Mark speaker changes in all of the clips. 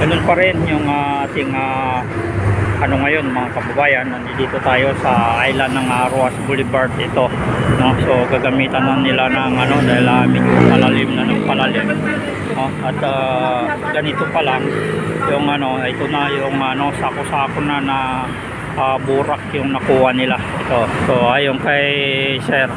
Speaker 1: ganun pa rin yung ah, ating ah, ano ngayon mga kababayan. Nandito tayo sa island ng uh, Ruas Boulevard ito no? So gagamitan na nila ng ano dahil ah, medyo palalim na ng palalim no? at ah, ganito pa lang yung ano ito na yung ano sako-sako na na ah, burak yung nakuha nila. Ito. So ayon kay sir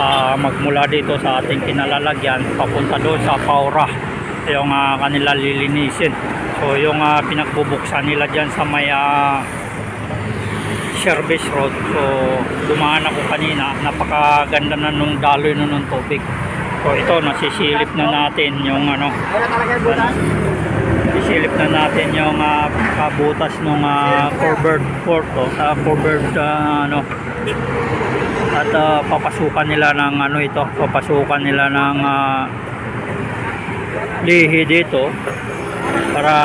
Speaker 1: ah, magmula dito sa ating kinalalagyan papunta doon sa Paura yung ah, kanila lilinisin. So yung ah, pinagbubuksan nila dyan sa may ah, service road. So dumaan ako kanina. Napakaganda na nung daloy na nung tubig. So ito nasisilip na natin yung ano. Isilip na natin yung ah, kabutas ng uh, covered port o sa covered ah, ano. At ah, papasukan nila ng ano ito. Papasukan nila ng ah, lihi dito para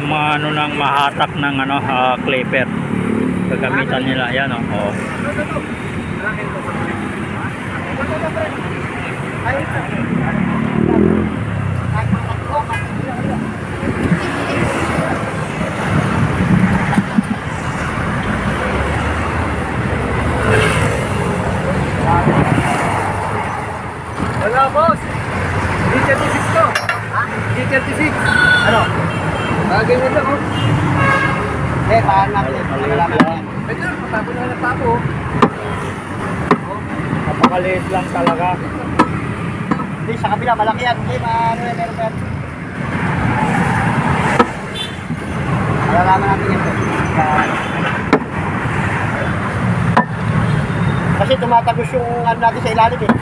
Speaker 1: maano nang mahatak ng ano ah, clipper gagamitan nila yan oh, oh.
Speaker 2: Wala, boss. D36 to. Ha? D36. Ano? Bagay mo lang, oh. Eh, paano natin? Malalaman yan. Pwede na, patapo na lang tapo.
Speaker 1: napakaliit lang talaga
Speaker 2: Hindi, sa kabila, malaki yan. Hindi, maano yan, meron yan. Malalaman natin yan. Kasi tumatagos yung ano natin sa ilalim eh.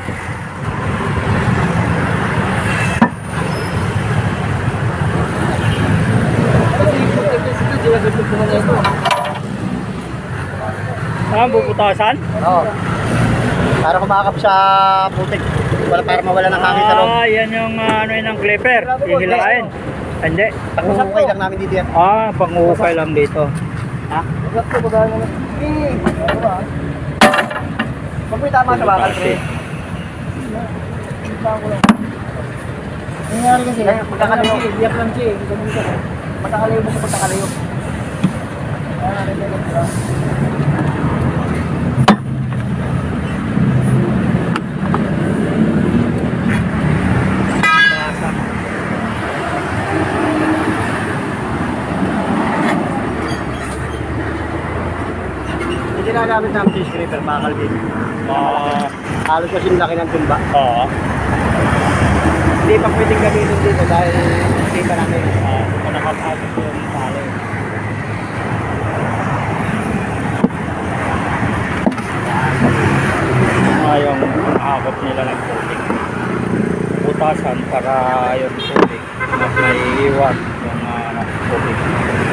Speaker 1: Saan bubutasan?
Speaker 2: Oo. Para kumakap sa putik. Wala para mawala ng hangin sa loob.
Speaker 1: ah yan yung ah, ano yun ng clipper hihilain hindi
Speaker 2: Pag-usapay lang namin dito yan.
Speaker 1: ah panguhukay lang dito
Speaker 2: Ha? Usap ko ba naman? Eh, ano ba? Pag may tama sa bakal, pre. Nangyari kasi, magkakalayo. Iyak lang siya eh. Magkakalayo mo sa pagkakalayo. Hindi nagamit namin sa scraper, bakal din.
Speaker 1: ah.
Speaker 2: Halos kasi laki ng tumba.
Speaker 1: oo.
Speaker 2: Hindi pa pwedeng gamitin dito dahil hindi pa namin.
Speaker 1: ah kung nakapasok yung tali. Ah yung ahakot nila ng tubig. Butasan para yung tubig mas may iwan yung ah, tubig.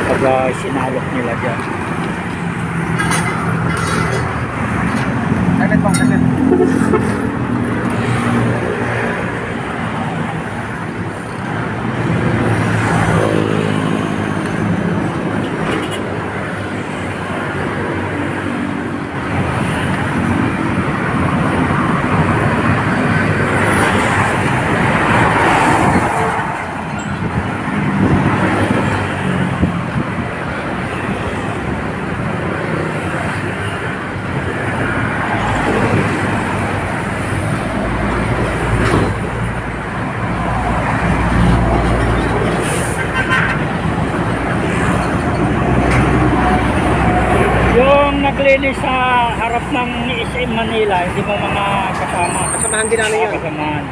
Speaker 1: Pag ah, sinalok nila dyan
Speaker 2: 再放这
Speaker 1: 边 naglinis sa harap ng SM Manila, hindi mo mga kasama.
Speaker 2: Kasamahan din namin yun.
Speaker 1: kasamaan.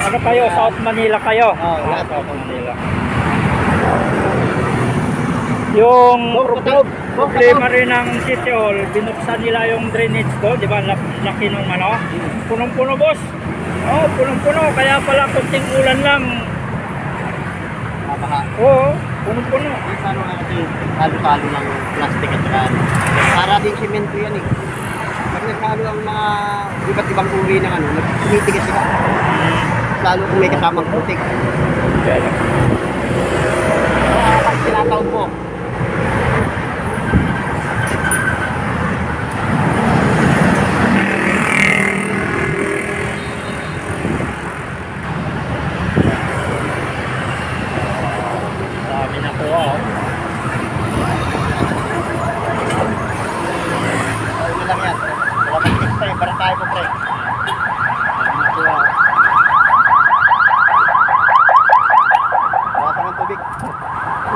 Speaker 1: Ano kayo? South Manila kayo?
Speaker 2: Oo,
Speaker 1: Ah,
Speaker 2: lahat.
Speaker 1: South Manila. Yung problema rin ng City Hall, binuksan nila yung drainage ko, di ba? Lak- Laki nung ano? Punong-puno, boss. Oh, punong-puno. Kaya pala kunting ulan lang.
Speaker 2: Napaka.
Speaker 1: Oo, punong-puno.
Speaker 2: Yung ano nga kasi, halo-halo ng plastic at saka ano. Para din simento yan eh. Pag naghalo ang mga iba't ibang uri ng ano, nagtumitigas sila. Lalo kung may kasamang putik.
Speaker 1: Kaya,
Speaker 2: Kaya pag tinatawag mo,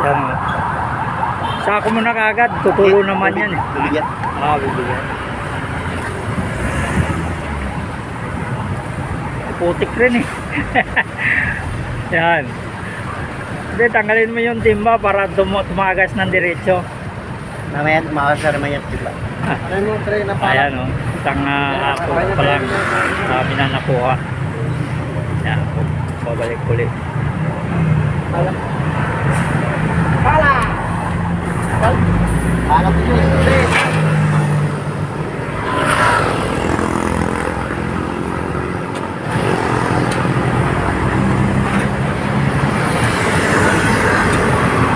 Speaker 1: Yan. Sako mo na kagad, tutulo naman yan eh.
Speaker 2: Bibigyan.
Speaker 1: Ah, bibigyan. Putik rin eh. yan. Hindi, tanggalin mo yung timba para tum- tumagas ng diretso.
Speaker 2: Mamaya, tumakas na naman yan. Diba? Ano
Speaker 1: Ayan o. Isang uh, ako pa lang. Sabi na nakuha. Yan. Babalik ulit.
Speaker 2: Pala. Pala! Pala ko yun. Pre.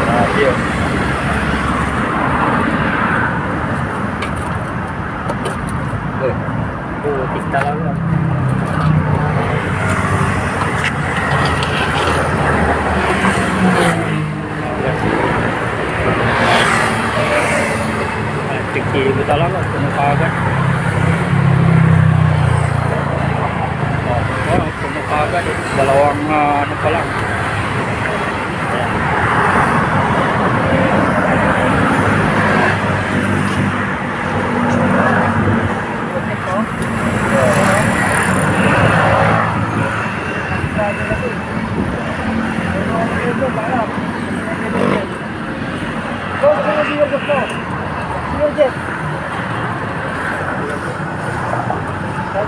Speaker 1: Grabe yun. Putik talaga. Epektibo talaga, pumakagat. Oh, pumakagat. Dalawang ah, ano pa lang. Ayan.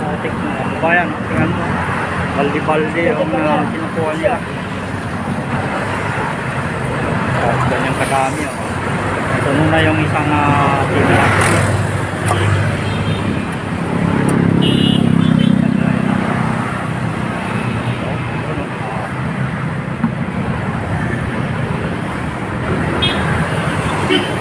Speaker 1: Putik na kabayan. Tingnan mo. Baldi-baldi yung uh, kinukuha nila. Oh, ganyan kadami. Oh. Ito muna yung isang uh, Thank you.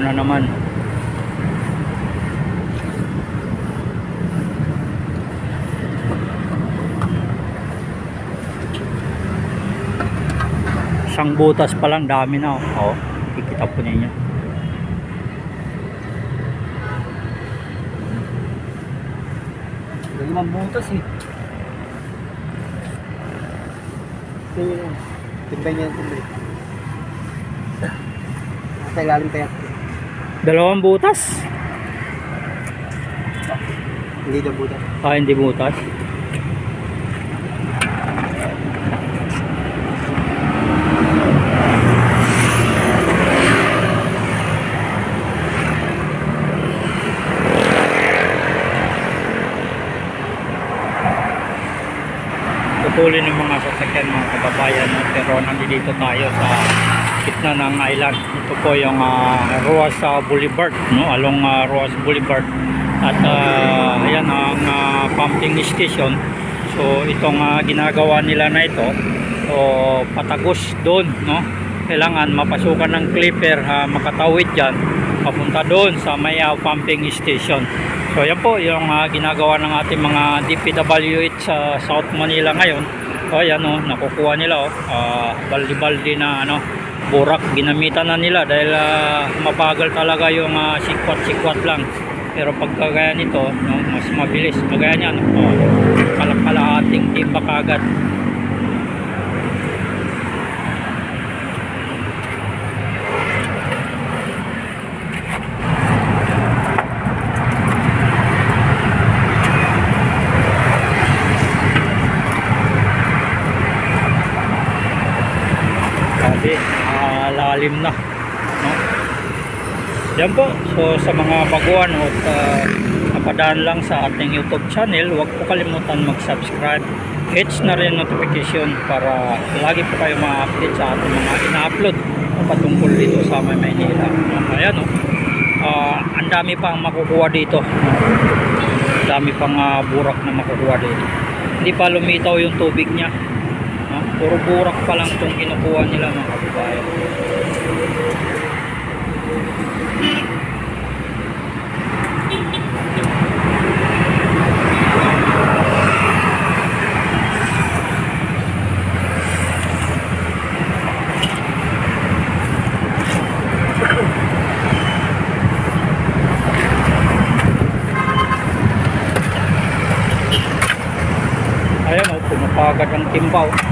Speaker 1: Na naman. Isang butas pa lang, dami na. Oh, kikita po ninyo.
Speaker 2: Limang butas eh. Timbay niya timbay. Nasa ilalim pa yan.
Speaker 1: Dalawang butas?
Speaker 2: Hindi daw butas.
Speaker 1: Ah, hindi butas. Putulin ng mga sasakyan mga kababayan pero nandito tayo sa gitna ng island. Ito po yung uh, Roas ah, Boulevard, no? along ah, Roas Boulevard. At ah, ayan ang ah, pumping station. So itong ah, ginagawa nila na ito, so patagos doon, no? Kailangan mapasukan ng clipper, ah, makatawid diyan papunta doon sa may ah, pumping station. So yan po yung ah, ginagawa ng ating mga DPWH sa South Manila ngayon. So ayan oh, nakukuha nila oh, ah, baldi-baldi na ano, burak ginamitan na nila dahil ah, mabagal talaga yung ah, sikwat-sikwat lang. Pero pag kagaya nito, no, mas mabilis. Kagaya niyan, oh, kalakalahating timba kagad. Sabi, ah, lalim na. Yan po. So sa mga baguhan o uh, napadaan lang sa ating YouTube channel, huwag po kalimutan mag-subscribe. Hits na rin notification para lagi po kayo ma-update sa ating mga ina-upload na patungkol dito sa May Maynila. Ayan o. Ah, ang dami pang makukuha dito. Dami pang ah, burak na makukuha dito. Hindi pa lumitaw yung tubig niya. Puro burak pa lang itong kinukuha nila mga kababayan. Ayan o, pumapagad ang timbaw.